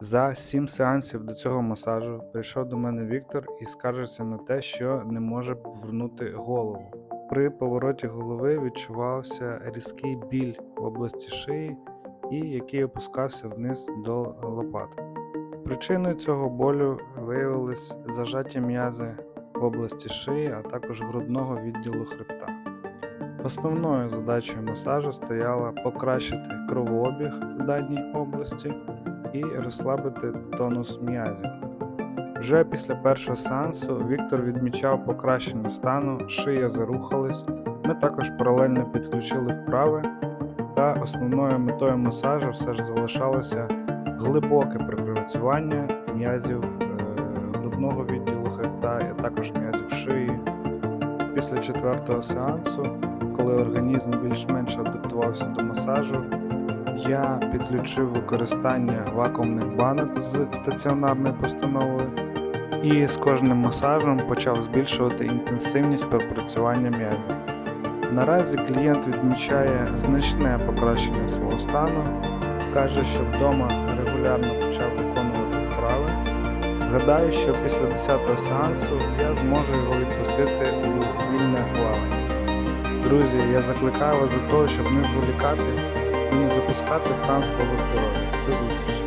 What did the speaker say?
За сім сеансів до цього масажу прийшов до мене Віктор і скаржився на те, що не може повернути голову. При повороті голови відчувався різкий біль в області шиї, і який опускався вниз до лопаток. Причиною цього болю виявились зажаті м'язи в області шиї, а також грудного відділу хребта. Основною задачею масажу стояло покращити кровообіг в даній області і розслабити тонус м'язів. Вже після першого сеансу Віктор відмічав покращення стану, шия зарухалась. Ми також паралельно підключили вправи, та основною метою масажу все ж залишалося глибоке пропрацювання м'язів е, грудного відділу хребта, а також м'язів шиї. Після четвертого сеансу, коли організм більш-менш адаптувався до масажу, я підключив використання вакуумних банок з стаціонарною постановою і з кожним масажем почав збільшувати інтенсивність пропрацювання м'язів. Наразі клієнт відмічає значне покращення свого стану, каже, що вдома регулярно почав виконувати вправи. Гадаю, що після 10-го сеансу я зможу його відпустити у вільне плавання. Друзі, я закликаю вас до того, щоб не зволікати не запускати стан свого здоров'я. До зустрічі!